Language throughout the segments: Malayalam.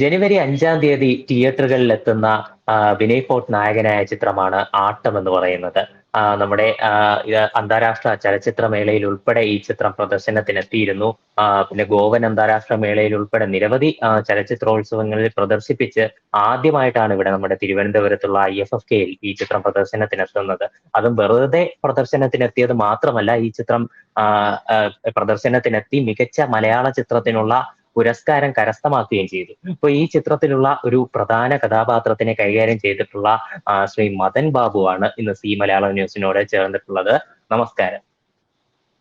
ജനുവരി അഞ്ചാം തീയതി തിയേറ്ററുകളിൽ എത്തുന്ന വിനയ് ഫോർട്ട് നായകനായ ചിത്രമാണ് ആട്ടം എന്ന് പറയുന്നത്. നമ്മുടെ അന്താരാഷ്ട്ര ചലച്ചിത്ര മേളയിൽ ഉൾപ്പെടെ ഈ ചിത്രം പ്രദർശനത്തിനെത്തിയിരുന്നു. പിന്നെ ഗോവൻ അന്താരാഷ്ട്ര മേളയിൽ ഉൾപ്പെടെ നിരവധി ചലച്ചിത്രോത്സവങ്ങളിൽ പ്രദർശിപ്പിച്ച് ആദ്യമായിട്ടാണ് ഇവിടെ നമ്മുടെ തിരുവനന്തപുരത്തുള്ള ഐ എഫ് എഫ് കെയിൽ ഈ ചിത്രം പ്രദർശനത്തിനെത്തുന്നത്. അതും വെറുതെ പ്രദർശനത്തിനെത്തിയത് മാത്രമല്ല ഈ ചിത്രം പ്രദർശനത്തിനെത്തി മികച്ച മലയാള ചിത്രത്തിനുള്ള പുരസ്കാരം കരസ്ഥമാക്കുകയും ചെയ്തു. അപ്പൊ ഈ ചിത്രത്തിലുള്ള ഒരു പ്രധാന കഥാപാത്രത്തിനെ കൈകാര്യം ചെയ്തിട്ടുള്ള ശ്രീ മദൻ ബാബു ആണ് ഇന്ന് സി മലയാളം ന്യൂസിനോട് ചേർന്നിട്ടുള്ളത്. നമസ്കാരം.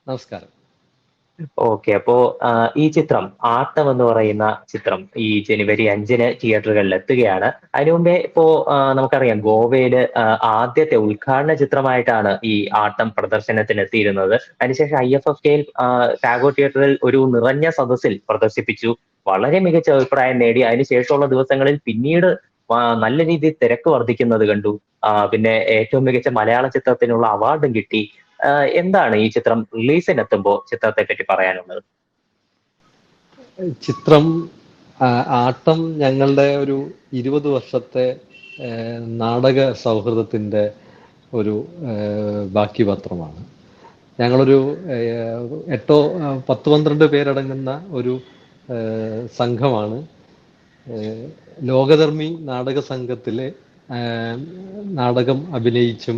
നമസ്കാരം. ഓക്കെ അപ്പോ ഈ ചിത്രം ആട്ടം എന്ന് പറയുന്ന ചിത്രം ഈ ജനുവരി അഞ്ചിന് തിയേറ്ററുകളിൽ എത്തുകയാണ്. അതിനു മുമ്പേ ഇപ്പോ നമുക്കറിയാം ഗോവയിൽ ആദ്യത്തെ ഉദ്ഘാടന ചിത്രമായിട്ടാണ് ഈ ആട്ടം പ്രദർശനത്തിന് എത്തിയിരുന്നത്. അതിനുശേഷം ഐ എഫ് എഫ് കെയിൽ ടാഗോ തിയേറ്ററിൽ ഒരു നിറഞ്ഞ സദസ്സിൽ പ്രദർശിപ്പിച്ചു. വളരെ മികച്ച അഭിപ്രായം നേടി. അതിനുശേഷമുള്ള ദിവസങ്ങളിൽ പിന്നീട് നല്ല രീതിയിൽ തിരക്ക് വർദ്ധിക്കുന്നത് കണ്ടു. പിന്നെ ഏറ്റവും മികച്ച മലയാള ചിത്രത്തിനുള്ള അവാർഡും കിട്ടി. എന്താണ് ഈ ചിത്രം റിലീസിനെത്തുമ്പോൾ ചിത്രത്തെ പറ്റി പറയാനുള്ളത്? ചിത്രം ആട്ടം ഞങ്ങളുടെ ഒരു ഇരുപത് വർഷത്തെ നാടക സൗഹൃദത്തിന്റെ ഒരു ബാക്കി പത്രമാണ്. ഞങ്ങളൊരു എട്ടോ പത്ത് പന്ത്രണ്ട് പേരടങ്ങുന്ന ഒരു സംഘമാണ്. ലോകധർമ്മി നാടക സംഘത്തിലെ നാടകം അഭിനയിച്ചും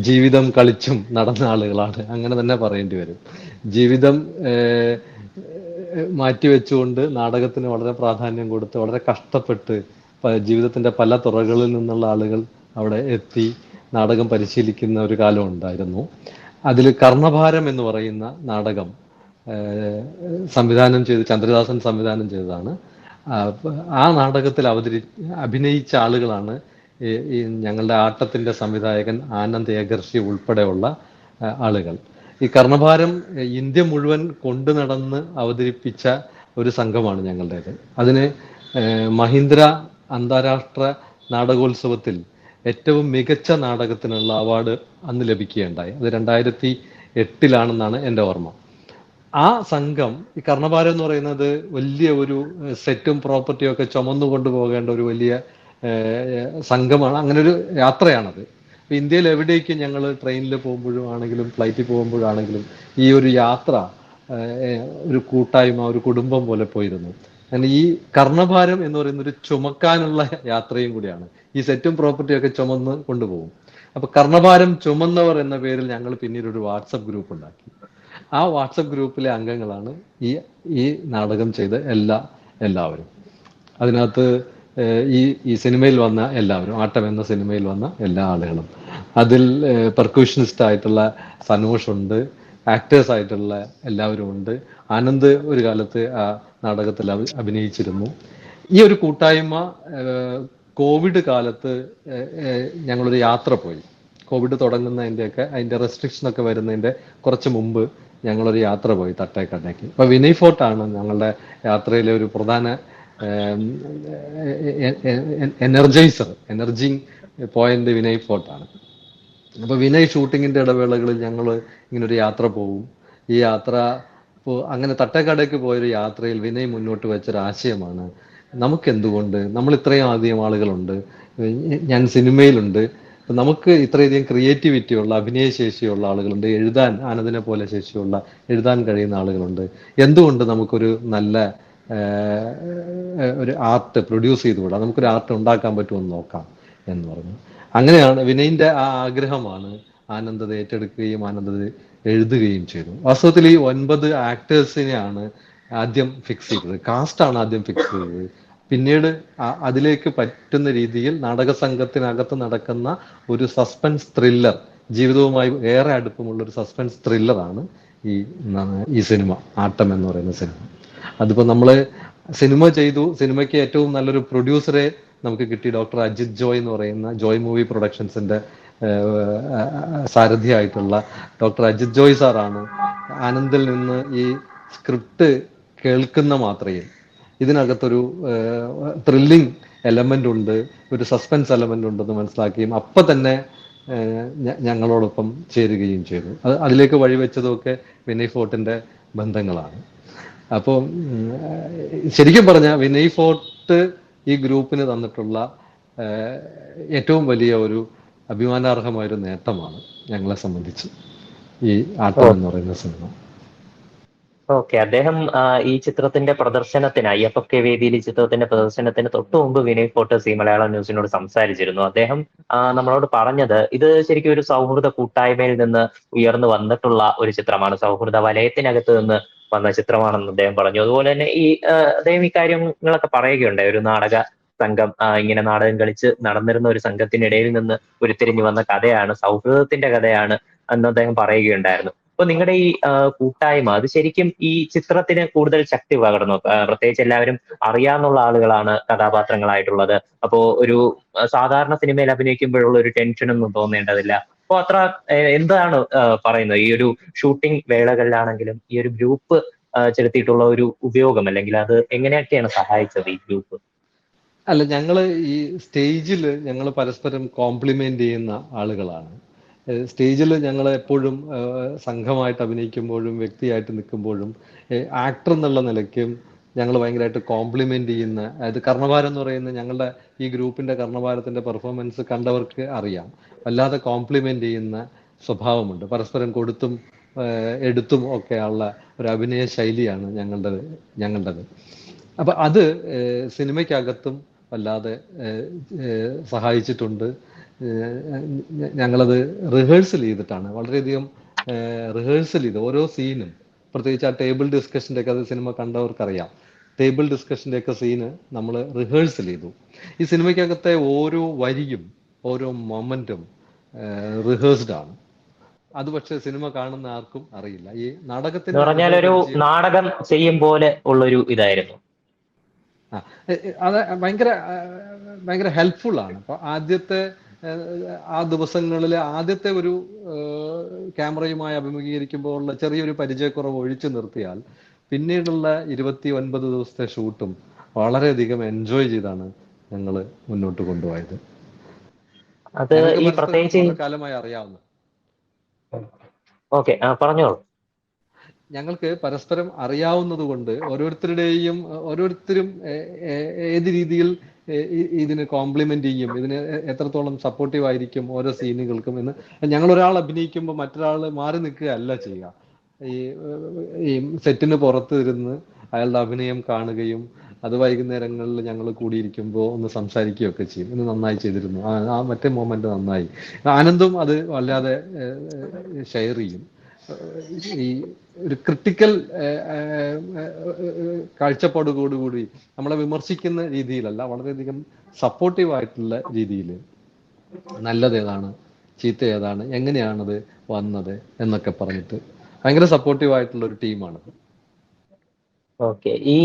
ജീവിതം കളിച്ചും നടന്ന ആളുകളാണ്. അങ്ങനെ തന്നെ പറയേണ്ടി വരും. ജീവിതം മാറ്റിവെച്ചുകൊണ്ട് നാടകത്തിന് വളരെ പ്രാധാന്യം കൊടുത്ത് വളരെ കഷ്ടപ്പെട്ട് ജീവിതത്തിന്റെ പല തുറകളിൽ നിന്നുള്ള ആളുകൾ അവിടെ എത്തി നാടകം പരിശീലിക്കുന്ന ഒരു കാലം ഉണ്ടായിരുന്നു. അതിൽ കർണഭാരം എന്ന് പറയുന്ന നാടകം സംവിധാനം ചെയ്ത് ചന്ദ്രദാസൻ സംവിധാനം ചെയ്തതാണ്. ആ നാടകത്തിൽ അവതരി അഭിനയിച്ച ആളുകളാണ് ഈ ഞങ്ങളുടെ ആട്ടത്തിന്റെ സംവിധായകൻ ആനന്ദ് ഏകർഷി ഉൾപ്പെടെയുള്ള ആളുകൾ. ഈ കർണഭാരം ഇന്ത്യ മുഴുവൻ കൊണ്ടു നടന്ന് അവതരിപ്പിച്ച ഒരു സംഘമാണ് ഞങ്ങളുടേത്. അതിന് മഹീന്ദ്ര അന്താരാഷ്ട്ര നാടകോത്സവത്തിൽ ഏറ്റവും മികച്ച നാടകത്തിനുള്ള അവാർഡ് അന്ന് ലഭിക്കുകയുണ്ടായി. അത് രണ്ടായിരത്തി എട്ടിലാണെന്നാണ് എന്റെ ഓർമ്മ. ആ സംഘം ഈ കർണഭാരം എന്ന് പറയുന്നത് വലിയ ഒരു സെറ്റും പ്രോപ്പർട്ടിയും ഒക്കെ ചുമന്നു കൊണ്ടുപോകേണ്ട ഒരു വലിയ സംഘമാണ്. അങ്ങനെ ഒരു യാത്രയാണത്. ഇന്ത്യയിൽ എവിടേക്ക് ഞങ്ങൾ ട്രെയിനിൽ പോകുമ്പോഴും ആണെങ്കിലും ഫ്ലൈറ്റിൽ പോകുമ്പോഴാണെങ്കിലും ഈ ഒരു യാത്ര ഒരു കൂട്ടായ്മ ഒരു കുടുംബം പോലെ പോയിരുന്നു. അങ്ങനെ ഈ കർണഭാരം എന്ന് പറയുന്ന ഒരു ചുമക്കാനുള്ള യാത്രയും കൂടിയാണ്. ഈ സെറ്റും പ്രോപ്പർട്ടിയും ഒക്കെ ചുമന്ന് കൊണ്ടുപോകും. അപ്പൊ കർണഭാരം ചുമന്നവർ എന്ന പേരിൽ ഞങ്ങൾ പിന്നീട് ഒരു വാട്സപ്പ് ഗ്രൂപ്പ് ഉണ്ടാക്കി. ആ വാട്സപ്പ് ഗ്രൂപ്പിലെ അംഗങ്ങളാണ് ഈ ഈ നാടകം ചെയ്ത എല്ലാ എല്ലാവരും. അതിനകത്ത് ഈ ഈ സിനിമയിൽ വന്ന എല്ലാവരും ആട്ടം എന്ന സിനിമയിൽ വന്ന എല്ലാ ആളുകളും. അതിൽ പെർക്യൂഷനിസ്റ്റ് ആയിട്ടുള്ള സനോഷ് ഉണ്ട് ആക്ടേഴ്സ് ആയിട്ടുള്ള എല്ലാവരും ഉണ്ട്. ആനന്ദ് ഒരു കാലത്ത് ആ നാടകത്തിൽ അഭിനയിച്ചിരുന്നു. ഈ ഒരു കൂട്ടായ്മ കോവിഡ് കാലത്ത് ഞങ്ങളൊരു യാത്ര പോയി. കോവിഡ് തുടങ്ങുന്നതിന്റെയൊക്കെ അതിന്റെ റെസ്ട്രിക്ഷൻ ഒക്കെ വരുന്നതിന്റെ കുറച്ച് മുമ്പ് ഞങ്ങളൊരു യാത്ര പോയി തട്ടേക്കടയ്ക്ക്. അപ്പോൾ വിനയ് ഫോർട്ടാണ് ഞങ്ങളുടെ യാത്രയിലെ ഒരു പ്രധാന എനർജൈസർ എനർജിങ് പോയിന്റ് വിനയ് ഫോർട്ടാണ്. അപ്പോൾ വിനയ് ഷൂട്ടിങ്ങിന്റെ ഇടവേളകളിൽ ഞങ്ങൾ ഇങ്ങനൊരു യാത്ര പോവും. ഈ യാത്ര ഇപ്പോൾ അങ്ങനെ തട്ടക്കടയ്ക്ക് പോയൊരു യാത്രയിൽ വിനയ് മുന്നോട്ട് വെച്ചൊരു ആശയമാണ്. നമുക്ക് എന്തുകൊണ്ട് നമ്മൾ ഇത്രയും അധികം ആളുകളുണ്ട് ഞാൻ സിനിമയിലുണ്ട്. നമുക്ക് ഇത്രയധികം ഉള്ള അഭിനയശേഷിയുള്ള ആളുകളുണ്ട്. എഴുതാൻ ആനന്ദിനെ പോലെ ശേഷിയുള്ള എഴുതാൻ കഴിയുന്ന ആളുകളുണ്ട്. എന്തുകൊണ്ട് നമുക്കൊരു നല്ല ഒരു ആർട്ട് പ്രൊഡ്യൂസ് ചെയ്തുകൂടാ നമുക്കൊരു ആർട്ട് ഉണ്ടാക്കാൻ പറ്റുമെന്ന് നോക്കാം എന്ന് പറഞ്ഞു. അങ്ങനെയാണ് വിനയിന്റെ ആ ആഗ്രഹമാണ് ആനന്ദത ഏറ്റെടുക്കുകയും ആനന്ദത എഴുതുകയും ചെയ്തു. വാസ്തവത്തിൽ ഈ ഒൻപത് ആക്ടേഴ്സിനെയാണ് ആദ്യം ഫിക്സ് ചെയ്തത്. കാസ്റ്റാണ് ആദ്യം ഫിക്സ് ചെയ്തത്. പിന്നീട് അതിലേക്ക് പറ്റുന്ന രീതിയിൽ നാടക സംഘത്തിനകത്ത് നടക്കുന്ന ഒരു സസ്പെൻസ് ത്രില്ലർ ജീവിതവുമായി ഏറെ അടുപ്പമുള്ള ഒരു സസ്പെൻസ് ത്രില്ലറാണ് ഈ ഈ സിനിമ ആട്ടം എന്ന് പറയുന്ന സിനിമ. അതിപ്പോ നമ്മൾ സിനിമ ചെയ്തു. സിനിമയ്ക്ക് ഏറ്റവും നല്ലൊരു പ്രൊഡ്യൂസറെ നമുക്ക് കിട്ടി ഡോക്ടർ അജിത് ജോയ് എന്ന് പറയുന്ന ജോയ് മൂവി പ്രൊഡക്ഷൻസിന്റെ സാരഥിയായിട്ടുള്ള ഡോക്ടർ അജിത് ജോയ് സാറാണ് ആനന്ദിൽ നിന്ന് ഈ സ്ക്രിപ്റ്റ് കേൾക്കുന്ന മാത്രയിൽ. ഇതിനകത്തൊരു ത്രില്ലിംഗ് എലമെന്റ് ഉണ്ട് ഒരു സസ്പെൻസ് എലമെന്റ് ഉണ്ടെന്ന് മനസ്സിലാക്കുകയും അപ്പൊ തന്നെ ഞങ്ങളോടൊപ്പം ചേരുകയും ചെയ്തു. അത് അതിലേക്ക് വഴിവെച്ചതൊക്കെ വിനയ് ഫോർട്ടിന്റെ ബന്ധങ്ങളാണ്. അപ്പോൾ ശരിക്കും പറഞ്ഞാൽ വിനയ് ഫോർട്ട് ഈ ഗ്രൂപ്പിന് തന്നിട്ടുള്ള ഏറ്റവും വലിയ ഒരു അഭിമാനാർഹമായ ഒരു നേട്ടമാണ് ഞങ്ങളെ സംബന്ധിച്ച് ഈ ആട്ടം എന്ന് പറയുന്ന സിനിമ. ഓക്കെ അദ്ദേഹം ഈ ചിത്രത്തിന്റെ പ്രദർശനത്തിന് അയ്യപ്പ കെ വേദിയിൽ ഈ ചിത്രത്തിന്റെ പ്രദർശനത്തിന് തൊട്ടു മുമ്പ് വിനയ് ഫോട്ടോസ് ഈ മലയാളം ന്യൂസിനോട് സംസാരിച്ചിരുന്നു. അദ്ദേഹം നമ്മളോട് പറഞ്ഞത് ഇത് ശരിക്കും ഒരു സൗഹൃദ കൂട്ടായ്മയിൽ നിന്ന് ഉയർന്നു വന്നിട്ടുള്ള ഒരു ചിത്രമാണ്. സൗഹൃദ വലയത്തിനകത്ത് നിന്ന് വന്ന ചിത്രമാണെന്ന് അദ്ദേഹം പറഞ്ഞു. അതുപോലെ തന്നെ ഈ അദ്ദേഹം ഈ കാര്യങ്ങളൊക്കെ പറയുകയുണ്ടായി. ഒരു നാടക സംഘം ഇങ്ങനെ നാടകം കളിച്ച് നടന്നിരുന്ന ഒരു സംഘത്തിനിടയിൽ നിന്ന് ഉരുത്തിരിഞ്ഞു വന്ന കഥയാണ് സൗഹൃദത്തിന്റെ കഥയാണ് എന്ന് അദ്ദേഹം പറയുകയുണ്ടായിരുന്നു. അപ്പൊ നിങ്ങളുടെ ഈ കൂട്ടായ്മ അത് ശരിക്കും ഈ ചിത്രത്തിന് കൂടുതൽ ശക്തി പകർന്നു. പ്രത്യേകിച്ച് എല്ലാവരും അറിയാവുന്ന ആളുകളാണ് കഥാപാത്രങ്ങളായിട്ടുള്ളത്. അപ്പോ ഒരു സാധാരണ സിനിമയിൽ അഭിനയിക്കുമ്പോഴുള്ള ഒരു ടെൻഷനൊന്നും തോന്നേണ്ടതില്ല. അപ്പൊ അത്ര എന്താണ് പറയുന്നത്? ഈ ഒരു ഷൂട്ടിംഗ് വേളകളിലാണെങ്കിലും ഈ ഒരു ഗ്രൂപ്പ് ചെലുത്തിയിട്ടുള്ള ഒരു ഉപയോഗം അല്ലെങ്കിൽ അത് എങ്ങനെയൊക്കെയാണ് സഹായിച്ചത് ഈ ഗ്രൂപ്പ്? അല്ല ഞങ്ങൾ ഈ സ്റ്റേജിൽ ഞങ്ങൾ പരസ്പരം കോംപ്ലിമെന്റ് ചെയ്യുന്ന ആളുകളാണ്. സ്റ്റേജിൽ ഞങ്ങൾ എപ്പോഴും സംഘമായിട്ട് അഭിനയിക്കുമ്പോഴും വ്യക്തിയായിട്ട് നിൽക്കുമ്പോഴും ആക്ടർ എന്നുള്ള നിലയ്ക്കും ഞങ്ങൾ ഭയങ്കരമായിട്ട് കോംപ്ലിമെന്റ് ചെയ്യുന്ന അതായത് കർണഭാരം എന്ന് പറയുന്ന ഞങ്ങളുടെ ഈ ഗ്രൂപ്പിന്റെ കർണഭാരത്തിന്റെ പെർഫോമൻസ് കണ്ടവർക്ക് അറിയാം. വല്ലാതെ കോംപ്ലിമെന്റ് ചെയ്യുന്ന സ്വഭാവമുണ്ട്. പരസ്പരം കൊടുത്തും എടുത്തും ഒക്കെ ഒരു അഭിനയ ശൈലിയാണ് ഞങ്ങളുടെ ഞങ്ങളുടേത്. അപ്പൊ അത് സിനിമയ്ക്കകത്തും വല്ലാതെ സഹായിച്ചിട്ടുണ്ട്. ഞങ്ങളത് റിഹേഴ്സൽ ചെയ്തിട്ടാണ്. വളരെയധികം റിഹേഴ്സൽ ചെയ്ത് ഓരോ സീനും പ്രത്യേകിച്ച് ആ ടേബിൾ ഡിസ്കഷന്റെ ഒക്കെ അത് സിനിമ കണ്ടവർക്കറിയാം. ടേബിൾ ഡിസ്കഷന്റെ ഒക്കെ സീന് നമ്മൾ റിഹേഴ്സൽ ചെയ്തു. ഈ സിനിമയ്ക്കകത്തെ ഓരോ വരിയും ഓരോ മൊമെന്റും റിഹേഴ്സ്ഡ് ആണ്. അത് പക്ഷേ സിനിമ കാണുന്ന ആർക്കും അറിയില്ല. ഈ നാടകത്തിന് പറഞ്ഞാൽ ഒരു നാടകം ചെയ്യും പോലെ ഉള്ളൊരു ഇതായിരുന്നു. അത് ഭയങ്കര ഭയങ്കര ഹെൽപ്ഫുൾ ആണ്. അപ്പൊ ആദ്യത്തെ ആ, ദിവസങ്ങളിൽ ആദ്യത്തെ ഒരു ക്യാമറയുമായി അഭിമുഖീകരിക്കുമ്പോൾ ഉള്ള ചെറിയൊരു പരിചയക്കുറവ് ഒഴിച്ചു നിർത്തിയാൽ പിന്നീടുള്ള ഇരുപത്തി ഒൻപത് ദിവസത്തെ ഷൂട്ടും വളരെയധികം എൻജോയ് ചെയ്താണ് ഞങ്ങൾ മുന്നോട്ട് കൊണ്ടുപോയത്. അത് കാലമായി അറിയാവുന്ന. ഓക്കെ പറഞ്ഞോളൂ. ഞങ്ങൾക്ക് പരസ്പരം അറിയാവുന്നത് കൊണ്ട് ഓരോരുത്തരുടെയും ഓരോരുത്തരും ഏത് രീതിയിൽ ഇതിന് കോംപ്ലിമെന്റ് ചെയ്യും ഇതിന് എത്രത്തോളം സപ്പോർട്ടീവ് ആയിരിക്കും ഓരോ സീനുകൾക്കും എന്ന്. ഞങ്ങൾ ഒരാൾ അഭിനയിക്കുമ്പോൾ മറ്റൊരാൾ മാറി നിൽക്കുക അല്ല ചെയ്യുക. ഈ ഈ സെറ്റിന് പുറത്ത് ഇരുന്ന് അയാളുടെ അഭിനയം കാണുകയും അത് വൈകുന്നേരങ്ങളിൽ ഞങ്ങൾ കൂടിയിരിക്കുമ്പോൾ ഒന്ന് സംസാരിക്കുകയൊക്കെ ചെയ്യും. ഇന്ന് നന്നായി ചെയ്തിരുന്നു. ആ മറ്റേ മൊമെന്റ് നന്നായി. ആനന്ദും അത് വല്ലാതെ ഷെയർ ചെയ്യും. ഈ ഒരു ക്രിട്ടിക്കൽ കാഴ്ചപ്പാടോടുകൂടി നമ്മളെ വിമർശിക്കുന്ന രീതിയിലല്ല വളരെയധികം സപ്പോർട്ടീവ് ആയിട്ടുള്ള രീതിയിൽ നല്ലത് ഏതാണ് ചീത്ത ഏതാണ് എങ്ങനെയാണത് വന്നത് എന്നൊക്കെ പറഞ്ഞിട്ട് ഭയങ്കര സപ്പോർട്ടീവ് ആയിട്ടുള്ള ഒരു ടീമാണ്. ഓക്കെ. ഈ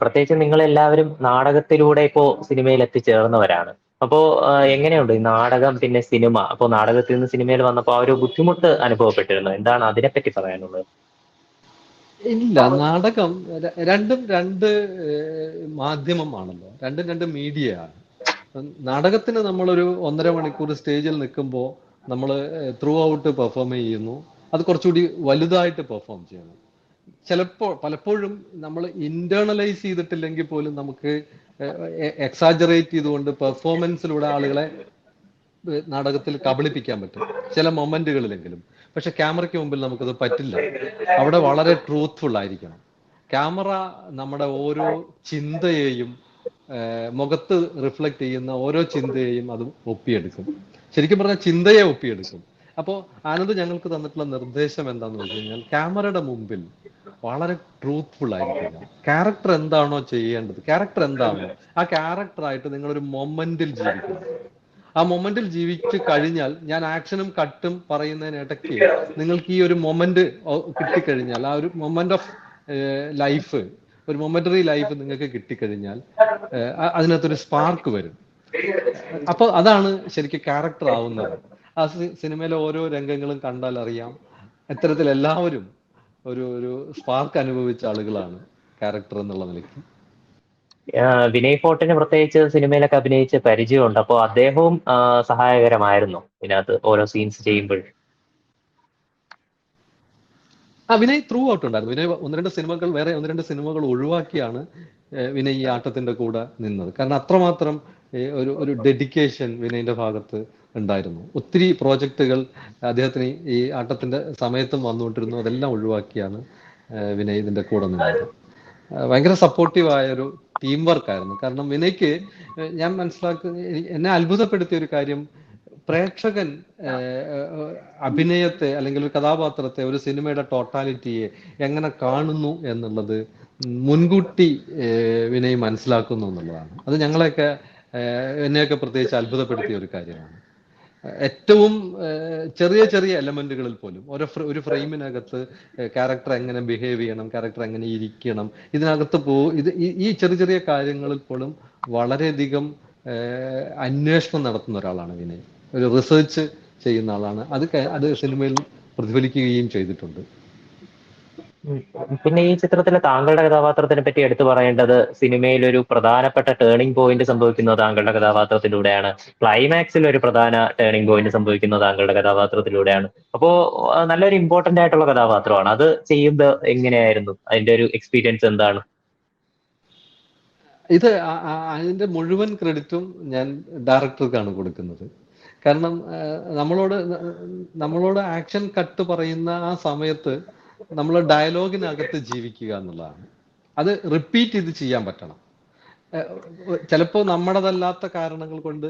പ്രത്യേകിച്ച് നിങ്ങൾ എല്ലാവരും നാടകത്തിലൂടെ ഇപ്പോ സിനിമയിൽ എത്തിച്ചേർന്നവരാണ്. അപ്പോ എങ്ങനെയുണ്ട് ഈ നാടകം പിന്നെ സിനിമ? അപ്പോ നാടകത്തിൽ നിന്ന് സിനിമയിൽ വന്നപ്പോ ആ ഒരു ബുദ്ധിമുട്ട് അനുഭവപ്പെട്ടിരുന്നു? എന്താണ് അതിനെപ്പറ്റി പറയാനുള്ളത്? ഇല്ല നാടകം രണ്ടും രണ്ട് മാധ്യമമാണല്ലോ. രണ്ടും രണ്ട് മീഡിയ ആണ് നാടകത്തിന് നമ്മളൊരു ഒന്നര മണിക്കൂർ സ്റ്റേജിൽ നിൽക്കുമ്പോൾ നമ്മൾ ത്രൂ ഔട്ട് പെർഫോം ചെയ്യുന്നു. അത് കുറച്ചുകൂടി വലുതായിട്ട് പെർഫോം ചെയ്യണം ചിലപ്പോൾ പലപ്പോഴും നമ്മൾ ഇന്റേണലൈസ് ചെയ്തിട്ടില്ലെങ്കിൽ പോലും നമുക്ക് എക്സാജറേറ്റ് ചെയ്തുകൊണ്ട് പെർഫോമൻസിലൂടെ ആളുകളെ നാടകത്തിൽ കബളിപ്പിക്കാൻ പറ്റും. ചില മൊമെന്റുകളിലെങ്കിലും. പക്ഷെ ക്യാമറയ്ക്ക് മുമ്പിൽ നമുക്കത് പറ്റില്ല. അവിടെ വളരെ ട്രൂത്ത്ഫുൾ ആയിരിക്കണം. ക്യാമറ നമ്മുടെ ഓരോ ചിന്തയെയും മുഖത്ത് റിഫ്ലക്ട് ചെയ്യുന്ന ഓരോ ചിന്തയെയും അത് ഒപ്പിയെടുക്കും. ശരിക്കും പറഞ്ഞാൽ ചിന്തയെ ഒപ്പിയെടുക്കും. അപ്പോൾ ആനന്ദ് ഞങ്ങൾക്ക് തന്നിട്ടുള്ള നിർദ്ദേശം എന്താണെന്ന് വെച്ച് കഴിഞ്ഞാൽ ക്യാമറയുടെ മുമ്പിൽ വളരെ ട്രൂത്ത്ഫുൾ ആയിരിക്കുക ക്യാരക്ടർ എന്താണോ ചെയ്യേണ്ടത്? ക്യാരക്ടർ എന്താണോ? ആ ക്യാരക്ടറായിട്ട് ഒരു മൊമെന്റിൽ ജീവിക്കണം. ആ മൊമെന്റിൽ ജീവിച്ച് കഴിഞ്ഞാൽ ഞാൻ ആക്ഷനും കട്ടും പറയുന്നതിനിടയ്ക്ക് നിങ്ങൾക്ക് ഈ ഒരു മൊമെന്റ് കിട്ടിക്കഴിഞ്ഞാൽ ആ ഒരു മൊമെന്റ് ഓഫ് ലൈഫ് ഒരു മൊമെന്ററി ലൈഫ് നിങ്ങൾക്ക് കിട്ടിക്കഴിഞ്ഞാൽ അതിനകത്തൊരു സ്പാർക്ക് വരും. അപ്പൊ അതാണ് ശരിക്കും ക്യാരക്ടർ ആവുന്നത്. ആ സിനിമയിലെ ഓരോ രംഗങ്ങളും കണ്ടാൽ അറിയാം. ഇത്തരത്തിൽ എല്ലാവരും ഒരു ഒരു സ്പാർക്ക് അനുഭവിച്ച ആളുകളാണ് ക്യാരക്ടർ എന്നുള്ള നിലയ്ക്ക്. വിനയ് ഫോർട്ടിന് പ്രത്യേകിച്ച് സിനിമയിലൊക്കെ അഭിനയിച്ച് പരിചയമുണ്ട്. അപ്പോൾ അദ്ദേഹവും സഹായകരമായിരുന്നു ഇതിനകത്ത് ഓരോ സീൻസ് ചെയ്യുമ്പോൾ. ആ വിനയ് ത്രൂ ഔട്ട് ഉണ്ടായിരുന്നു. വിനയ് ഒന്ന് രണ്ട് സിനിമകൾ വേറെ ഒന്ന് രണ്ട് സിനിമകൾ ഒഴിവാക്കിയാണ് വിനയ് ഈ ആട്ടത്തിന്റെ കൂടെ നിന്നത്. കാരണം അത്രമാത്രം ഒരു ഒരു ഡെഡിക്കേഷൻ വിനയിന്റെ ഭാഗത്ത് ഉണ്ടായിരുന്നു. ഒത്തിരി പ്രോജക്റ്റുകൾ അദ്ദേഹത്തിന് ഈ ആട്ടത്തിന്റെ സമയത്തും വന്നുകൊണ്ടിരുന്നു. അതെല്ലാം ഒഴിവാക്കിയാണ് വിനയ് ഇതിന്റെ കൂടെ നിന്നത്. ഭയങ്കര സപ്പോർട്ടീവായ ഒരു ടീം വർക്ക് ആയിരുന്നു. കാരണം വിനയ്ക്ക് ഞാൻ മനസ്സിലാക്കുന്ന എന്നെ അത്ഭുതപ്പെടുത്തിയ ഒരു കാര്യം പ്രേക്ഷകൻ അഭിനയത്തെ അല്ലെങ്കിൽ ഒരു കഥാപാത്രത്തെ ഒരു സിനിമയുടെ ടോട്ടാലിറ്റിയെ എങ്ങനെ കാണുന്നു എന്നുള്ളത് മുൻകൂട്ടി വിനയ് മനസ്സിലാക്കുന്നു എന്നുള്ളതാണ്. അത് ഞങ്ങളെയൊക്കെ എന്നെയൊക്കെ പ്രത്യേകിച്ച് അത്ഭുതപ്പെടുത്തിയ ഒരു കാര്യമാണ്. ഏറ്റവും ചെറിയ ചെറിയ എലമെന്റുകളിൽ പോലും ഓരോ ഒരു ഫ്രെയിമിനകത്ത് ക്യാരക്ടർ എങ്ങനെ ബിഹേവ് ചെയ്യണം ക്യാരക്ടർ എങ്ങനെ ഇരിക്കണം ഇതിനകത്ത് പോ ഇത് ഈ- ചെറിയ ചെറിയ കാര്യങ്ങളിൽ പോലും വളരെയധികം അന്വേഷണം നടത്തുന്ന ഒരാളാണ് വിനയ് ഒരു റിസർച്ച് ചെയ്യുന്ന ആളാണ് അത് അത് സിനിമയിൽ പ്രതിഫലിക്കുകയും ചെയ്തിട്ടുണ്ട്. പിന്നെ ഈ ചിത്രത്തിലെ താങ്കളുടെ കഥാപാത്രത്തിനെ പറ്റി എടുത്തു പറയേണ്ടത് സിനിമയിൽ ഒരു പ്രധാനപ്പെട്ട ടേണിംഗ് പോയിന്റ് സംഭവിക്കുന്നത് താങ്കളുടെ കഥാപാത്രത്തിലൂടെയാണ്. ക്ലൈമാക്സിൽ ഒരു പ്രധാന ടേണിംഗ് പോയിന്റ് സംഭവിക്കുന്നത് താങ്കളുടെ കഥാപാത്രത്തിലൂടെയാണ്. അപ്പോ നല്ലൊരു ഇമ്പോർട്ടന്റ് ആയിട്ടുള്ള കഥാപാത്രമാണ്. അത് ചെയ്യുമ്പോൾ എങ്ങനെയായിരുന്നു? അതിന്റെ ഒരു എക്സ്പീരിയൻസ് എന്താണ്? ഇത് അതിന്റെ മുഴുവൻ ക്രെഡിറ്റും ഞാൻ ഡയറക്ടർക്കാണ് കൊടുക്കുന്നത്. കാരണം നമ്മളോട് നമ്മളോട് ആക്ഷൻ കട്ട് പറയുന്ന ആ സമയത്ത് നമ്മൾ ഡയലോഗിനകത്ത് ജീവിക്കുക എന്നുള്ളതാണ്. അത് റിപ്പീറ്റ് ചെയ്ത് ചെയ്യാൻ പറ്റണം. ചിലപ്പോൾ നമ്മുടേതല്ലാത്ത കാരണങ്ങൾ കൊണ്ട്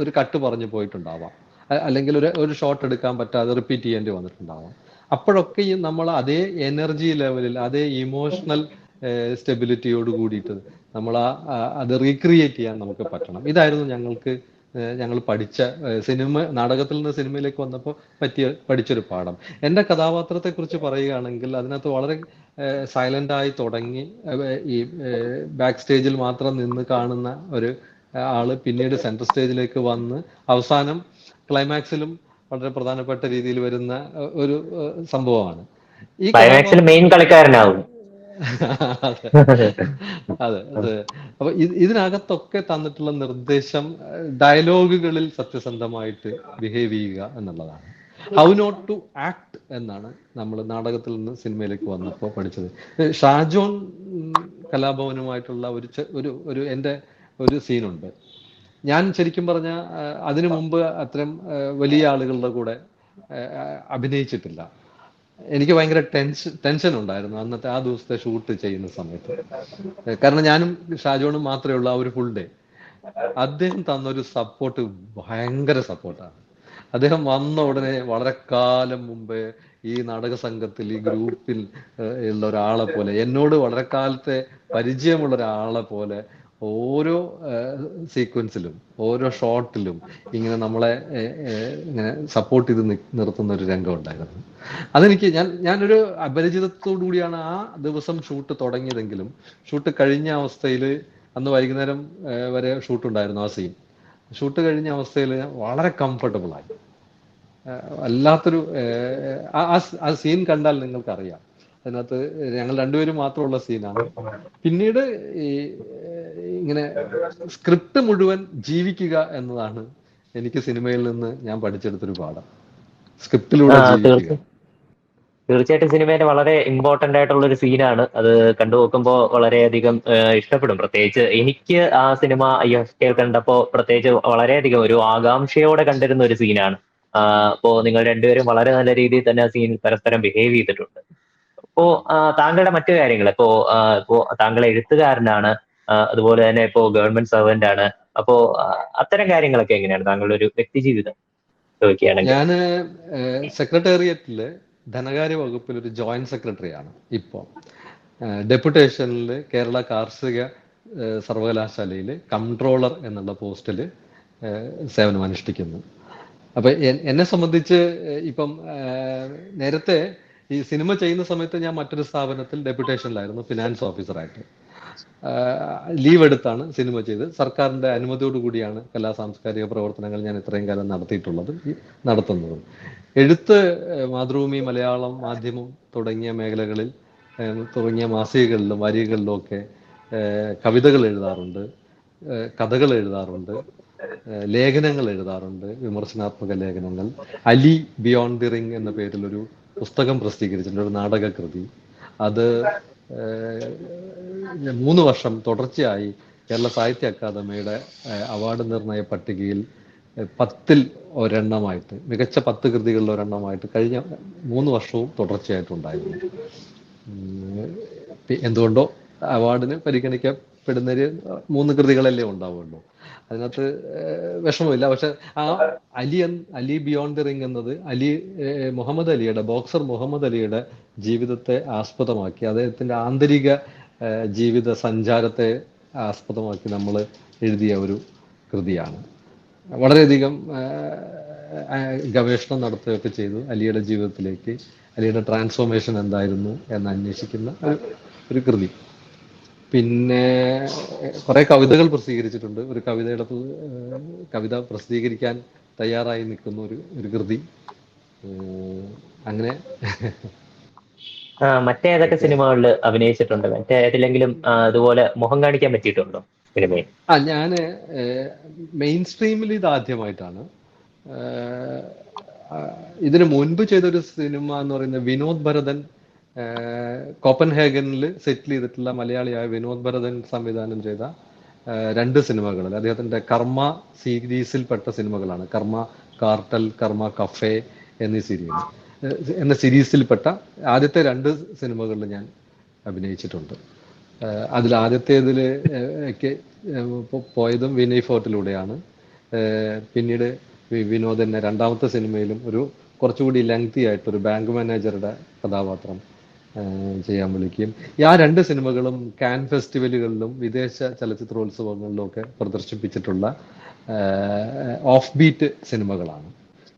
ഒരു കട്ട് പറഞ്ഞു പോയിട്ടുണ്ടാവാം. അല്ലെങ്കിൽ ഒരു ഒരു ഷോട്ട് എടുക്കാൻ പറ്റാതെ റിപ്പീറ്റ് ചെയ്യേണ്ടി വന്നിട്ടുണ്ടാവാം. അപ്പോഴൊക്കെയും നമ്മൾ അതേ എനർജി ലെവലിൽ അതേ ഇമോഷണൽ സ്റ്റെബിലിറ്റിയോട് കൂടിയിട്ട് നമ്മൾ അത് റീക്രിയേറ്റ് ചെയ്യാൻ നമുക്ക് പറ്റണം. ഇതായിരുന്നു ഞങ്ങൾക്ക് ഞങ്ങൾ പഠിച്ച സിനിമ നാടകത്തിൽ നിന്ന് സിനിമയിലേക്ക് വന്നപ്പോൾ പറ്റിയ പഠിച്ചൊരു പാഠം. എന്റെ കഥാപാത്രത്തെ കുറിച്ച് പറയുകയാണെങ്കിൽ അതിനകത്ത് വളരെ സൈലന്റ് ആയി തുടങ്ങി ഈ ബാക്ക് സ്റ്റേജിൽ മാത്രം നിന്ന് കാണുന്ന ഒരു ആൾ പിന്നീട് സെൻട്രൽ സ്റ്റേജിലേക്ക് വന്ന് അവസാനം ക്ലൈമാക്സിലും വളരെ പ്രധാനപ്പെട്ട രീതിയിൽ വരുന്ന ഒരു സംഭവമാണ്. ഈ ക്ലൈമാക്സിൽ മെയിൻ കളിക്കാരനാവും. അതെ അതെ. അപ്പൊ ഇതിനകത്തൊക്കെ തന്നിട്ടുള്ള നിർദ്ദേശം ഡയലോഗുകളിൽ സത്യസന്ധമായിട്ട് ബിഹേവ് ചെയ്യുക എന്നുള്ളതാണ്. ഹൗ നോട്ട് ടു ആക്ട് എന്നാണ് നമ്മൾ നാടകത്തിൽ നിന്ന് സിനിമയിലേക്ക് വന്നപ്പോൾ പഠിച്ചത്. ഷാജോൺ കലാഭവനുമായിട്ടുള്ള ഒരു ഒരു ഒരു എന്റെ ഒരു സീനുണ്ട്. ഞാൻ ശരിക്കും പറഞ്ഞ അതിനു മുമ്പ് അത്തരം വലിയ ആളുകളുടെ കൂടെ അഭിനയിച്ചിട്ടില്ല. എനിക്ക് ഭയങ്കര ടെൻഷൻ ടെൻഷൻ ഉണ്ടായിരുന്നു അന്നത്തെ ആ ദിവസത്തെ ഷൂട്ട് ചെയ്യുന്ന സമയത്ത്. കാരണം ഞാനും ഷാജോണും മാത്രമേ ഉള്ളൂ ആ ഒരു ഫുൾ ഡേ അദ്ദേഹം തന്നൊരു സപ്പോർട്ട് ഭയങ്കര സപ്പോർട്ടാണ് അദ്ദേഹം വന്ന ഉടനെ വളരെ കാലം മുമ്പേ ഈ നാടക സംഘത്തിൽ ഈ ഗ്രൂപ്പിൽ ഉള്ള ഒരാളെ പോലെ എന്നോട് വളരെ കാലത്തെ പരിചയമുള്ള ഒരാളെ പോലെ ഓരോ സീക്വൻസിലും ഓരോ ഷോട്ടിലും ഇങ്ങനെ നമ്മളെ ഇങ്ങനെ സപ്പോർട്ട് ചെയ്ത് നിർത്തുന്ന ഒരു രംഗം ഉണ്ടായിരുന്നു. അതെനിക്ക് ഞാൻ ഞാനൊരു അപരിചിതത്തോടു കൂടിയാണ് ആ ദിവസം ഷൂട്ട് തുടങ്ങിയതെങ്കിലും ഷൂട്ട് കഴിഞ്ഞ അവസ്ഥയിൽ അന്ന് വൈകുന്നേരം വരെ ഷൂട്ട് ഉണ്ടായിരുന്നു ആ സീൻ ഷൂട്ട് കഴിഞ്ഞ അവസ്ഥയിൽ വളരെ കംഫർട്ടബിൾ ആയി. വല്ലാത്തൊരു ആ- സീൻ കണ്ടാൽ നിങ്ങൾക്ക് അറിയാം അതിനകത്ത് ഞങ്ങൾ രണ്ടുപേരും മാത്രമുള്ള സീനാണ്. പിന്നീട് ഈ ഇങ്ങനെ സ്ക്രിപ്റ്റ് മുഴുവൻ ജീവിക്കുക എന്നതാണ് എനിക്ക് സിനിമയിൽ നിന്ന് ഞാൻ പഠിച്ചെടുത്തൊരു പാഠം. സ്ക്രിപ്റ്റിലൂടെ ജീവിക്കുക. തീർച്ചയായിട്ടും സിനിമയുടെ വളരെ ഇമ്പോർട്ടന്റ് ആയിട്ടുള്ള ഒരു സീനാണ്. അത് കണ്ടു നോക്കുമ്പോൾ വളരെയധികം ഇഷ്ടപ്പെടും. പ്രത്യേകിച്ച് എനിക്ക് ആ സിനിമ ഐ കണ്ടപ്പോൾ പ്രത്യേകിച്ച് വളരെയധികം ഒരു ആകാംക്ഷയോടെ കണ്ടിരുന്ന ഒരു സീനാണ്. അപ്പോ നിങ്ങൾ രണ്ടുപേരും വളരെ നല്ല രീതിയിൽ തന്നെ ആ സീൻ പരസ്പരം ബിഹേവ് ചെയ്തിട്ടുണ്ട്. അപ്പോ താങ്കളുടെ മറ്റു കാര്യങ്ങൾ ഇപ്പോ ഇപ്പോ താങ്കൾ എഴുത്തുകാരനാണ് അതുപോലെ തന്നെ ഇപ്പോ ഗവൺമെന്റ് സർവന്റ് ആണ് അപ്പോ അത്തരം കാര്യങ്ങളൊക്കെ എങ്ങനെയാണ് താങ്കളുടെ ഒരു വ്യക്തി ജീവിതം ചോദിക്കുകയാണെങ്കിൽ ഞാൻ സെക്രട്ടേറിയറ്റിൽ ധനകാര്യ വകുപ്പിൽ ഒരു ജോയിന്റ് സെക്രട്ടറിയാണ് ഇപ്പോൾ ഡെപ്യൂട്ടേഷനിൽ കേരള കാർഷിക സർവകലാശാലയിൽ കൺട്രോളർ എന്നുള്ള പോസ്റ്റിൽ സേവനം അനുഷ്ഠിക്കുന്നു അപ്പൊ എന്നെ സംബന്ധിച്ച് ഇപ്പം നേരത്തെ ഈ സിനിമ ചെയ്യുന്ന സമയത്ത് ഞാൻ മറ്റൊരു സ്ഥാപനത്തിൽ ഡെപ്യൂട്ടേഷനിലായിരുന്നു ഫിനാൻസ് ഓഫീസറായിട്ട് ലീവ് എടുത്താണ് സിനിമ ചെയ്ത്. സർക്കാരിന്റെ അനുമതിയോട് കൂടിയാണ് കലാ സാംസ്കാരിക പ്രവർത്തനങ്ങൾ ഞാൻ ഇത്രയും കാലം നടത്തിയിട്ടുള്ളത് നടത്തുന്നതും. എഴുത്ത് മാതൃഭൂമി മലയാളം മാധ്യമം തുടങ്ങിയ മേഖലകളിൽ തുടങ്ങിയ മാസികകളിലും വരികളിലും ഒക്കെ കവിതകൾ എഴുതാറുണ്ട് കഥകൾ എഴുതാറുണ്ട് ലേഖനങ്ങൾ എഴുതാറുണ്ട് വിമർശനാത്മക ലേഖനങ്ങൾ. അലി ബിയോണ്ട് ദി റിംഗ് എന്ന പേരിലൊരു പുസ്തകം പ്രസിദ്ധീകരിച്ചിട്ടുണ്ട് ഒരു നാടകകൃതി. അത് മൂന്ന് വർഷം തുടർച്ചയായി കേരള സാഹിത്യ അക്കാദമിയുടെ അവാർഡ് നിർണയ പട്ടികയിൽ പത്തിൽ ഒരെണ്ണമായിട്ട് മികച്ച പത്ത് കൃതികളിൽ ഒരെണ്ണമായിട്ട് കഴിഞ്ഞ മൂന്ന് വർഷവും തുടർച്ചയായിട്ടുണ്ടായിരുന്നു. എന്തുകൊണ്ടോ അവാർഡിന് പരിഗണിക്കപ്പെടുന്ന ഒരു മൂന്ന് കൃതികളല്ലേ ഉണ്ടാവുള്ളൂ. അതിനകത്ത് വിഷമമില്ല. പക്ഷെ ആ Ali Ali beyond the ring എന്നത് അലി മുഹമ്മദ് അലിയുടെ ബോക്സർ മുഹമ്മദ് അലിയുടെ ജീവിതത്തെ ആസ്പദമാക്കി അദ്ദേഹത്തിന്റെ ആന്തരിക ജീവിത സഞ്ചാരത്തെ ആസ്പദമാക്കി നമ്മൾ എഴുതിയ ഒരു കൃതിയാണ്. വളരെയധികം ഗവേഷണം നടത്തുകയൊക്കെ ചെയ്തു അലിയുടെ ജീവിതത്തിലേക്ക്. അലിയുടെ ട്രാൻസ്ഫോർമേഷൻ എന്തായിരുന്നു എന്ന് അന്വേഷിക്കുന്ന ഒരു കൃതി. പിന്നെ കുറെ കവിതകൾ പ്രസിദ്ധീകരിച്ചിട്ടുണ്ട്. ഒരു കവിതയുടെ കവിത പ്രസിദ്ധീകരിക്കാൻ തയ്യാറായി നിൽക്കുന്ന ഒരു ഒരു കൃതി. അങ്ങനെ. മറ്റേതൊക്കെ സിനിമകളിൽ അഭിനയിച്ചിട്ടുണ്ട്? മറ്റേതിലെങ്കിലും അതുപോലെ മുഖം കാണിക്കാൻ പറ്റിയിട്ടുണ്ടോ സിനിമയിൽ? ആ ഞാൻ മെയിൻ സ്ട്രീമിൽ ഇത് ആദ്യമായിട്ടാണ്. ഇതിനു മുൻപ് ചെയ്തൊരു സിനിമ എന്ന് പറയുന്നത് വിനോദ് ഭരതൻ കോപ്പൻഹേഗനിൽ സെറ്റിൽ ചെയ്തിട്ടുള്ള മലയാളിയായ വിനോദ് ഭരതൻ സംവിധാനം ചെയ്ത രണ്ട് സിനിമകളിൽ അദ്ദേഹത്തിന്റെ കർമ്മ സീരീസിൽപ്പെട്ട സിനിമകളാണ്. കർമ്മ കാർട്ടൽ കർമ്മ കഫേ എന്നീ സീരീസ് എന്ന സീരീസിൽപ്പെട്ട ആദ്യത്തെ രണ്ട് സിനിമകളിൽ ഞാൻ അഭിനയിച്ചിട്ടുണ്ട്. അതിൽ ആദ്യത്തേതിൽ ഒക്കെ പോയതും വിനയ് ഫോർട്ടിലൂടെയാണ്. പിന്നീട് വിനോദ് രണ്ടാമത്തെ സിനിമയിലും ഒരു കുറച്ചുകൂടി ലെങ്തി ആയിട്ട് ഒരു ബാങ്ക് മാനേജറുടെ കഥാപാത്രം ചെയ്യാൻ വിളിക്കും. ആ രണ്ട് സിനിമകളും കാൻ ഫെസ്റ്റിവലുകളിലും വിദേശ ചലച്ചിത്രോത്സവങ്ങളിലും ഒക്കെ പ്രദർശിപ്പിച്ചിട്ടുള്ള ഓഫ് ബീറ്റ് സിനിമകളാണ്.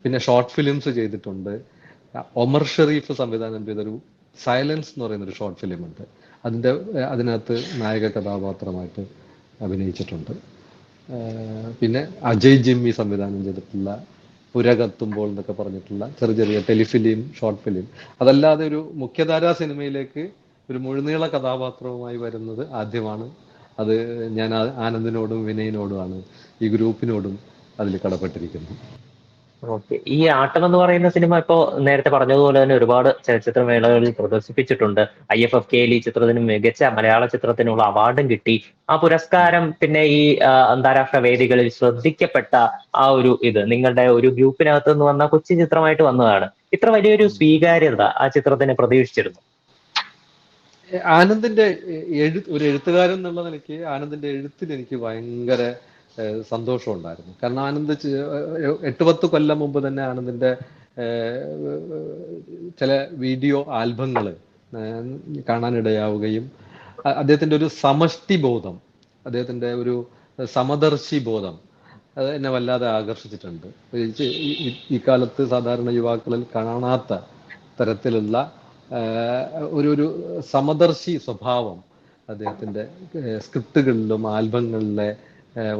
പിന്നെ ഷോർട്ട് ഫിലിംസ് ചെയ്തിട്ടുണ്ട്. ഒമർ ഷെറീഫ് സംവിധാനം ചെയ്തൊരു സൈലൻസ് എന്ന് പറയുന്ന ഒരു ഷോർട്ട് ഫിലിം ഉണ്ട്. അതിന്റെ അതിനകത്ത് നായക കഥാപാത്രമായിട്ട് അഭിനയിച്ചിട്ടുണ്ട്. പിന്നെ അജയ് ജിമ്മി സംവിധാനം ചെയ്തിട്ടുള്ള പുര കത്തുമ്പോൾ എന്നൊക്കെ പറഞ്ഞിട്ടുള്ള ചെറിയ ചെറിയ ടെലിഫിലിം ഷോർട്ട് ഫിലിം. അതല്ലാതെ ഒരു മുഖ്യധാരാ സിനിമയിലേക്ക് ഒരു മുഴുനീള കഥാപാത്രവുമായി വരുന്നത് ആദ്യമാണ്. അത് ഞാൻ ആനന്ദിനോടും വിനയനോടുമാണ് ഈ ഗ്രൂപ്പിനോടും അതിൽ കടപ്പെട്ടിരിക്കുന്നു ഈ ആട്ടം എന്ന് പറയുന്ന സിനിമ ഇപ്പോ നേരത്തെ പറഞ്ഞതുപോലെ തന്നെ ഒരുപാട് ചലച്ചിത്ര മേളകളിൽ പ്രദർശിപ്പിച്ചിട്ടുണ്ട്. ഐ എഫ് എഫ് കെയിൽ ഈ ചിത്രത്തിന് മികച്ച മലയാള ചിത്രത്തിനുള്ള അവാർഡും കിട്ടി. ആ പുരസ്കാരം പിന്നെ ഈ അന്താരാഷ്ട്ര വേദികളിൽ ശ്രദ്ധിക്കപ്പെട്ട ആ ഒരു ഇത് നിങ്ങളുടെ ഒരു ഗ്രൂപ്പിനകത്ത് നിന്ന് വന്ന കൊച്ചു ചിത്രമായിട്ട് വന്നതാണ്. ഇത്ര വലിയൊരു സ്വീകാര്യത ആ ചിത്രത്തിന് പ്രതീക്ഷിച്ചിരുന്നു. ആനന്ദിന്റെ എഴു ഒരു എഴുത്തുകാരൻ എന്നുള്ള നിലയ്ക്ക് ആനന്ദിന്റെ എഴുത്തിൽ എനിക്ക് ഭയങ്കര ഏഹ്, സന്തോഷമുണ്ടായിരുന്നു. കാരണം ആനന്ദ് എട്ട് പത്ത് കൊല്ലം മുമ്പ് തന്നെ ആനന്ദിന്റെ ചില വീഡിയോ ആൽബങ്ങൾ കാണാനിടയാവുകയും അദ്ദേഹത്തിന്റെ ഒരു സമഷ്ടി ബോധം അദ്ദേഹത്തിന്റെ ഒരു സമദർശി ബോധം അത് എന്നെ വല്ലാതെ ആകർഷിച്ചിട്ടുണ്ട്. ഈ കാലത്ത് സാധാരണ യുവാക്കളിൽ കാണാത്ത തരത്തിലുള്ള ഒരു ഒരു സമദർശി സ്വഭാവം അദ്ദേഹത്തിന്റെ സ്ക്രിപ്റ്റുകളിലും ആൽബങ്ങളിലെ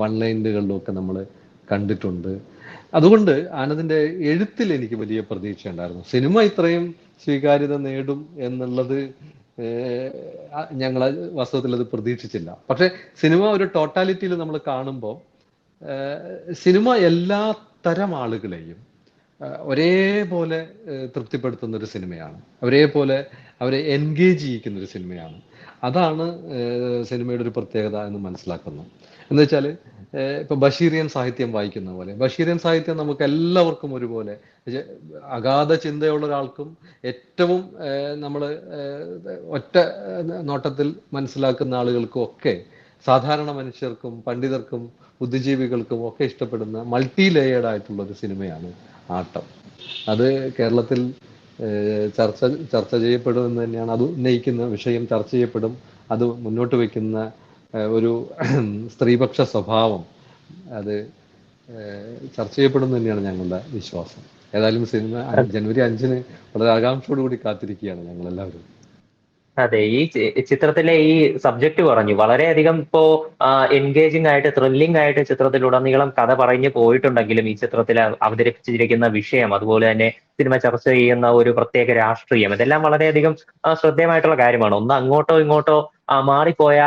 വൺ ലൈനുകളിലും നമ്മൾ കണ്ടിട്ടുണ്ട്. അതുകൊണ്ട് ആനന്ദിന്റെ എഴുത്തിൽ എനിക്ക് വലിയ പ്രതീക്ഷ ഉണ്ടായിരുന്നു. സിനിമ ഇത്രയും സ്വീകാര്യത നേടും എന്നുള്ളത് ഞങ്ങൾ വാസ്തവത്തിൽ അത് പ്രതീക്ഷിച്ചില്ല. പക്ഷെ സിനിമ ഒരു ടോട്ടാലിറ്റിയിൽ നമ്മൾ കാണുമ്പോൾ സിനിമ എല്ലാ തരം ആളുകളെയും ഒരേപോലെ തൃപ്തിപ്പെടുത്തുന്ന ഒരു സിനിമയാണ്. ഒരേപോലെ അവരെ എൻഗേജ് ചെയ്യിക്കുന്ന ഒരു സിനിമയാണ്. അതാണ് സിനിമയുടെ ഒരു പ്രത്യേകത എന്ന് മനസ്സിലാക്കുന്നു. എന്ന് വെച്ചാൽ ഇപ്പൊ ബഷീറിയൻ സാഹിത്യം വായിക്കുന്ന പോലെ ബഷീറിയൻ സാഹിത്യം നമുക്ക് എല്ലാവർക്കും ഒരുപോലെ അഗാധ ചിന്തയുള്ള ഒരാൾക്കും ഏറ്റവും നമ്മൾ ഒറ്റ നോട്ടത്തിൽ മനസ്സിലാക്കുന്ന ആളുകൾക്കും ഒക്കെ സാധാരണ മനുഷ്യർക്കും പണ്ഡിതർക്കും ബുദ്ധിജീവികൾക്കും ഒക്കെ ഇഷ്ടപ്പെടുന്ന മൾട്ടി ലേയേർഡ് ആയിട്ടുള്ള ഒരു സിനിമയാണ് ആട്ടം. അത് കേരളത്തിൽ ചർച്ച ചർച്ച ചെയ്യപ്പെടും എന്ന് തന്നെയാണ്. അത് ഉന്നയിക്കുന്ന വിഷയം ചർച്ച ചെയ്യപ്പെടും. അത് മുന്നോട്ട് വയ്ക്കുന്ന ഒരു സ്ത്രീപക്ഷ സ്വഭാവം അത് ചർച്ച ചെയ്യപ്പെടും തന്നെയാണ് ഞങ്ങളുടെ വിശ്വാസം. ഏതായാലും സിനിമ ജനുവരി അഞ്ചിന് വളരെ ആകാംക്ഷയോടുകൂടി കാത്തിരിക്കുകയാണ് ഞങ്ങൾ എല്ലാവരും അതെ ഈ ചിത്രത്തിലെ ഈ സബ്ജക്ട് പറഞ്ഞു. വളരെയധികം ഇപ്പോ എൻഗേജിംഗ് ആയിട്ട് ത്രില്ലിംഗ് ആയിട്ട് ചിത്രത്തിലുടനീളം കഥ പറഞ്ഞു പോയിട്ടുണ്ടെങ്കിലും ഈ ചിത്രത്തിൽ അവതരിപ്പിച്ചിരിക്കുന്ന വിഷയം അതുപോലെ തന്നെ സിനിമ ചർച്ച ചെയ്യുന്ന ഒരു പ്രത്യേക രാഷ്ട്രീയം ഇതെല്ലാം വളരെയധികം ശ്രദ്ധേയമായിട്ടുള്ള കാര്യമാണ്. ഒന്ന് അങ്ങോട്ടോ ഇങ്ങോട്ടോ മാറിപ്പോയ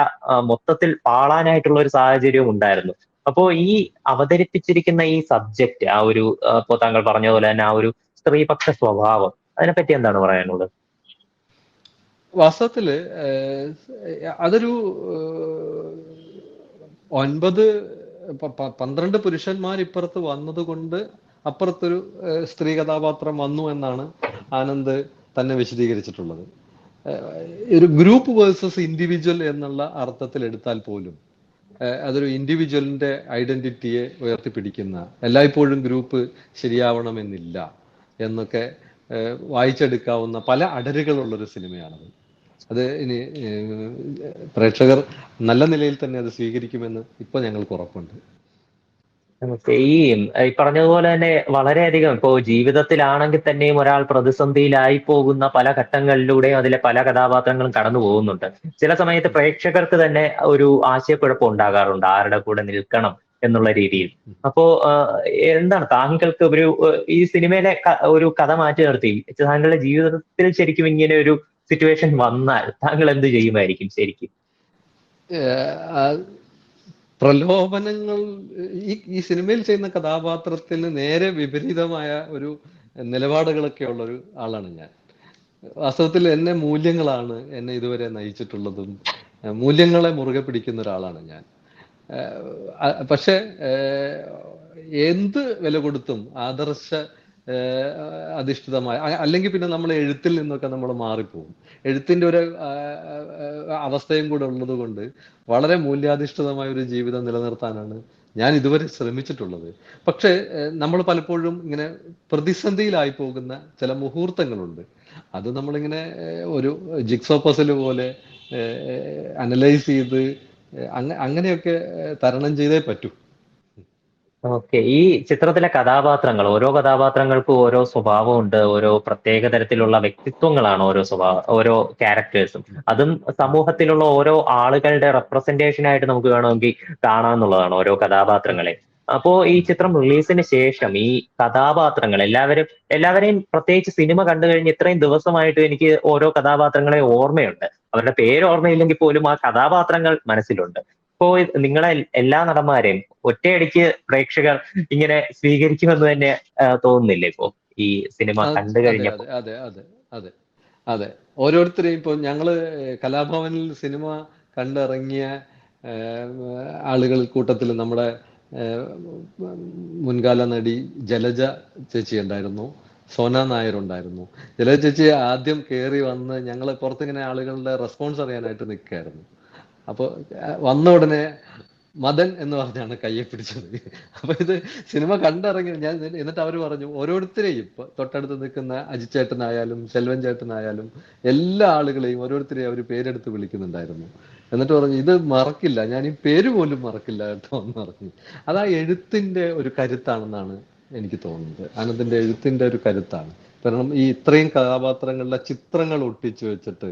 മൊത്തത്തിൽ പാളാനായിട്ടുള്ള ഒരു സാഹചര്യവും ഉണ്ടായിരുന്നു. അപ്പോ ഈ അവതരിപ്പിച്ചിരിക്കുന്ന ഈ സബ്ജക്റ്റ് ആ ഒരു ഇപ്പോ താങ്കൾ പറഞ്ഞ പോലെ തന്നെ ആ ഒരു സ്ത്രീപക്ഷ സ്വഭാവം അതിനെപ്പറ്റി എന്താണ് പറയാനുള്ളത്? വാസ്തവത്തിൽ അതൊരു ഒൻപത് പന്ത്രണ്ട് പുരുഷന്മാർ ഇപ്പുറത്ത് വന്നതുകൊണ്ട് അപ്പുറത്തൊരു സ്ത്രീ കഥാപാത്രം വന്നു എന്നാണ് ആനന്ദ് തന്നെ വിശദീകരിച്ചിട്ടുള്ളത്. ഒരു ഗ്രൂപ്പ് വേഴ്സസ് ഇൻഡിവിജ്വൽ എന്നുള്ള അർത്ഥത്തിൽ എടുത്താൽ പോലും അതൊരു ഇൻഡിവിജ്വലിന്റെ ഐഡന്റിറ്റിയെ ഉയർത്തിപ്പിടിക്കുന്ന എല്ലായ്പ്പോഴും ഗ്രൂപ്പ് ശരിയാവണമെന്നില്ല എന്നൊക്കെ വായിച്ചെടുക്കാവുന്ന പല അടരുകളുള്ളൊരു സിനിമയാണത്. അത് ഇനി പ്രേക്ഷകർ നല്ല നിലയിൽ തന്നെ അത് സ്വീകരിക്കുമെന്ന് ഇപ്പൊ ഞങ്ങൾക്ക് ഉറപ്പുണ്ട്. ഈ പറഞ്ഞതുപോലെ തന്നെ വളരെയധികം ഇപ്പോ ജീവിതത്തിലാണെങ്കിൽ തന്നെയും ഒരാൾ പ്രതിസന്ധിയിലായി പോകുന്ന പല ഘട്ടങ്ങളിലൂടെയും അതിലെ പല കഥാപാത്രങ്ങളും കടന്നു പോകുന്നുണ്ട്. ചില സമയത്ത് പ്രേക്ഷകർക്ക് തന്നെ ഒരു ആശയക്കുഴപ്പം ഉണ്ടാകാറുണ്ട്. ആരുടെ കൂടെ നിൽക്കണം എന്നുള്ള രീതിയിൽ. അപ്പോ എന്താണ് താങ്കൾക്ക് ഒരു ഈ സിനിമയിലെ ഒരു കഥ മാറ്റി നിർത്തി. താങ്കളുടെ ജീവിതത്തിൽ ശരിക്കും ഇങ്ങനെ ഒരു സിറ്റുവേഷൻ വന്നാൽ താങ്കൾ എന്ത് ചെയ്യുമായിരിക്കും ശരിക്കും? പ്രലോഭനങ്ങൾ ഈ ഈ സിനിമയിൽ ചെയ്യുന്ന കഥാപാത്രത്തിന് നേരെ വിപരീതമായ ഒരു നിലപാടുകളൊക്കെ ഉള്ള ഒരു ആളാണ് ഞാൻ. വാസ്തവത്തിൽ എന്നെ മൂല്യങ്ങളാണ് എന്നെ ഇതുവരെ നയിച്ചിട്ടുള്ളതും മൂല്യങ്ങളെ മുറുകെ പിടിക്കുന്ന ഒരാളാണ് ഞാൻ. പക്ഷേ എന്ത് വില കൊടുത്തും ആദർശ അധിഷ്ഠിതമായ അല്ലെങ്കിൽ പിന്നെ നമ്മൾ എഴുത്തിൽ നിന്നൊക്കെ നമ്മൾ മാറിപ്പോകും എഴുത്തിന്റെ ഒരു അവസ്ഥയും കൂടെ ഉള്ളത് കൊണ്ട് വളരെ മൂല്യാധിഷ്ഠിതമായ ഒരു ജീവിതം നിലനിർത്താനാണ് ഞാൻ ഇതുവരെ ശ്രമിച്ചിട്ടുള്ളത്. പക്ഷേ നമ്മൾ പലപ്പോഴും ഇങ്ങനെ പ്രതിസന്ധിയിലായി പോകുന്ന ചില മുഹൂർത്തങ്ങളുണ്ട്. അത് നമ്മളിങ്ങനെ ഒരു ജിക്സോ പോലെ അനലൈസ് ചെയ്ത് അങ്ങ- അങ്ങനെയൊക്കെ തരണം ചെയ്തേ പറ്റൂ. ഓക്കെ. ഈ ചിത്രത്തിലെ കഥാപാത്രങ്ങൾ ഓരോ കഥാപാത്രങ്ങൾക്കും ഓരോ സ്വഭാവമുണ്ട് ഓരോ പ്രത്യേക തരത്തിലുള്ള വ്യക്തിത്വങ്ങളാണ് ഓരോ സ്വഭാവ ഓരോ ക്യാരക്ടേഴ്സും. അതും സമൂഹത്തിലുള്ള ഓരോ ആളുകളുടെ റെപ്രസെന്റേഷൻ ആയിട്ട് നമുക്ക് വേണമെങ്കിൽ കാണാന്നുള്ളതാണ് ഓരോ കഥാപാത്രങ്ങളെ അപ്പോ ഈ ചിത്രം റിലീസിന് ശേഷം ഈ കഥാപാത്രങ്ങൾ എല്ലാവരും എല്ലാവരെയും പ്രത്യേകിച്ച് സിനിമ കണ്ടു കഴിഞ്ഞ് ഇത്രയും ദിവസമായിട്ട് എനിക്ക് ഓരോ കഥാപാത്രങ്ങളെ ഓർമ്മയുണ്ട്. അവരുടെ പേര് ഓർമ്മയില്ലെങ്കിൽ പോലും ആ കഥാപാത്രങ്ങൾ മനസ്സിലുണ്ട്. ഇപ്പോ നിങ്ങളെ എല്ലാ നടന്മാരെയും ഒറ്റയടിക്ക് പ്രേക്ഷകർ ഇങ്ങനെ സ്വീകരിക്കുമെന്ന് തന്നെ തോന്നുന്നില്ല ഇപ്പോ ഈ സിനിമ കണ്ടു അതെ അതെ അതെ അതെ അതെ ഓരോരുത്തരെയും ഇപ്പോൾ ഞങ്ങൾ കലാഭവനിൽ സിനിമ കണ്ടിറങ്ങിയ ആളുകൾ കൂട്ടത്തിൽ നമ്മുടെ മുൻകാല നടി ജലജ ചേച്ചി ഉണ്ടായിരുന്നു. സോന നായർ ഉണ്ടായിരുന്നു. ജലജ ചേച്ചി ആദ്യം കയറി വന്ന് ഞങ്ങൾ പുറത്തിങ്ങനെ ആളുകളുടെ റെസ്പോൺസ് അറിയാനായിട്ട് നിൽക്കായിരുന്നു അപ്പോൾ വന്ന ഉടനെ മദൻ എന്ന് പറഞ്ഞാണ് കയ്യെ പിടിച്ചത്. അപ്പൊ ഇത് സിനിമ കണ്ടിറങ്ങി ഞാൻ എന്നിട്ട് അവർ പറഞ്ഞു ഓരോരുത്തരെയും തൊട്ടടുത്ത് നിൽക്കുന്ന അജിത് ചേട്ടനായാലും സെൽവൻ ചേട്ടനായാലും എല്ലാ ആളുകളെയും ഓരോരുത്തരെയും അവർ പേരെടുത്ത് വിളിക്കുന്നുണ്ടായിരുന്നു. എന്നിട്ട് പറഞ്ഞു ഇത് മറക്കില്ല ഞാൻ ഈ പേര് പോലും മറക്കില്ല കേട്ടോ എന്ന് പറഞ്ഞു. അത് ആ എഴുത്തിന്റെ ഒരു കരുത്താണെന്നാണ് എനിക്ക് തോന്നുന്നത്. ആനന്ദിന്റെ എഴുത്തിന്റെ ഒരു കരുത്താണ്. കാരണം ഈ ഇത്രയും കഥാപാത്രങ്ങളുടെ ചിത്രങ്ങൾ ഒട്ടിച്ചു വെച്ചിട്ട്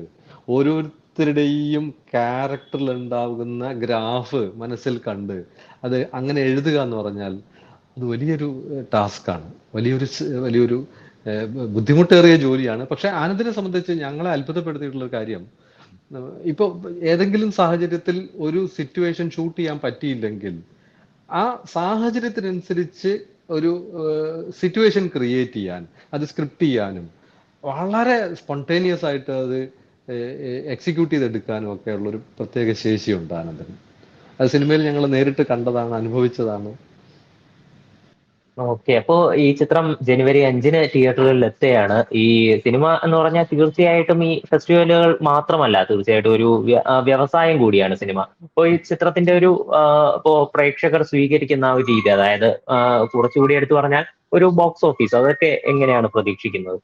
ഓരോരുത്തരുടെയും ക്യാരക്ടറിൽ ഉണ്ടാകുന്ന ഗ്രാഫ് മനസ്സിൽ കണ്ട് അത് അങ്ങനെ എഴുതുക എന്ന് പറഞ്ഞാൽ അത് വലിയൊരു ടാസ്ക്കാണ് വലിയൊരു വലിയൊരു ബുദ്ധിമുട്ടേറിയ ജോലിയാണ്. പക്ഷെ ആനന്ദിനെ സംബന്ധിച്ച് ഞങ്ങളെ അത്ഭുതപ്പെടുത്തിയിട്ടുള്ള കാര്യം ഇപ്പൊ ഏതെങ്കിലും സാഹചര്യത്തിൽ ഒരു സിറ്റുവേഷൻ ഷൂട്ട് ചെയ്യാൻ പറ്റിയില്ലെങ്കിൽ ആ സാഹചര്യത്തിനനുസരിച്ച് ഒരു സിറ്റുവേഷൻ ക്രിയേറ്റ് ചെയ്യാൻ അത് സ്ക്രിപ്റ്റ് ചെയ്യാനും വളരെ സ്പോണ്ടേനിയസ് ആയിട്ട് അത് എക്സിക്യൂട്ട് ചെയ്തെടുക്കാനും ഒക്കെ ഉള്ളൊരു പ്രത്യേക ശേഷിയുണ്ട് ആനന്ദന് അത് സിനിമയിൽ ഞങ്ങൾ നേരിട്ട് കണ്ടതാണ് അനുഭവിച്ചതാണ്. ഓക്കെ അപ്പോ ഈ ചിത്രം ജനുവരി അഞ്ചിന് തിയേറ്ററുകളിൽ എത്തുകയാണ്. ഈ സിനിമ എന്ന് പറഞ്ഞാൽ തീർച്ചയായിട്ടും ഈ ഫെസ്റ്റിവലുകൾ മാത്രമല്ല തീർച്ചയായിട്ടും ഒരു വ്യവസായം കൂടിയാണ് സിനിമ. അപ്പോൾ ഈ ചിത്രത്തിന്റെ ഒരു ഇപ്പോ പ്രേക്ഷകർ സ്വീകരിക്കുന്ന ഒരു രീതി അതായത് കുറച്ചുകൂടി എടുത്തു പറഞ്ഞാൽ ഒരു ബോക്സ് ഓഫീസ് അതൊക്കെ എങ്ങനെയാണ് പ്രതീക്ഷിക്കുന്നത്?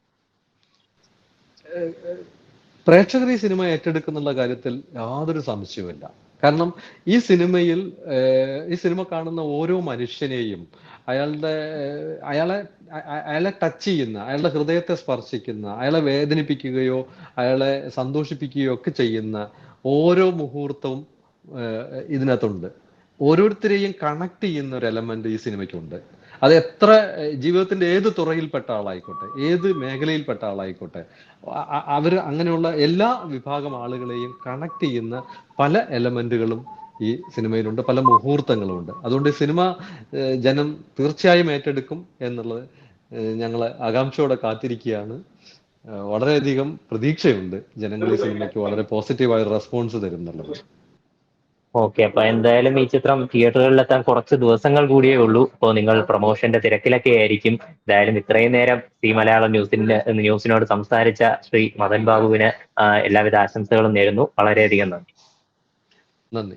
പ്രേക്ഷകർ ഈ സിനിമ ഏറ്റെടുക്കുന്നുള്ള കാര്യത്തിൽ യാതൊരു സംശയവുമില്ല. കാരണം ഈ സിനിമയിൽ ഈ സിനിമ കാണുന്ന ഓരോ മനുഷ്യനെയും അയാളുടെ അയാളെ അയാളെ ടച്ച് ചെയ്യുന്ന അയാളുടെ ഹൃദയത്തെ സ്പർശിക്കുന്ന അയാളെ വേദനിപ്പിക്കുകയോ അയാളെ സന്തോഷിപ്പിക്കുകയോ ഒക്കെ ചെയ്യുന്ന ഓരോ മുഹൂർത്തവും ഇതിനകത്തുണ്ട്. ഓരോരുത്തരെയും കണക്ട് ചെയ്യുന്ന ഒരു എലമെന്റ് ഈ സിനിമയ്ക്കുണ്ട്. അത് എത്ര ജീവിതത്തിന്റെ ഏത് തുറയിൽപ്പെട്ട ആളായിക്കോട്ടെ ഏത് മേഖലയിൽപ്പെട്ട ആളായിക്കോട്ടെ അവർ അങ്ങനെയുള്ള എല്ലാ വിഭാഗം ആളുകളെയും കണക്ട് ചെയ്യുന്ന പല എലമെന്റുകളും ഈ സിനിമയിലുണ്ട് പല മുഹൂർത്തങ്ങളുമുണ്ട്. അതുകൊണ്ട് സിനിമ ജനം തീർച്ചയായും ഏറ്റെടുക്കും എന്നുള്ളത് ഞങ്ങൾ ആകാംക്ഷയോടെ കാത്തിരിക്കുകയാണ്. വളരെയധികം പ്രതീക്ഷയുണ്ട് ജനങ്ങൾ ഈ സിനിമയ്ക്ക് വളരെ പോസിറ്റീവായ റെസ്പോൺസ് തരുന്നുള്ളത്. ഓക്കെ അപ്പൊ എന്തായാലും ഈ ചിത്രം തിയേറ്ററുകളിലെത്താൻ കുറച്ച് ദിവസങ്ങൾ കൂടിയേ ഉള്ളൂ. അപ്പോൾ നിങ്ങൾ പ്രൊമോഷന്റെ തിരക്കിലൊക്കെ ആയിരിക്കും. എന്തായാലും ഇത്രയും നേരം സി മലയാളം ന്യൂസിന്റെ ന്യൂസിനോട് സംസാരിച്ച ശ്രീ മദൻ ബാബുവിന് എല്ലാവിധ ആശംസകളും നേരുന്നു. വളരെയധികം നന്ദി. നന്ദി.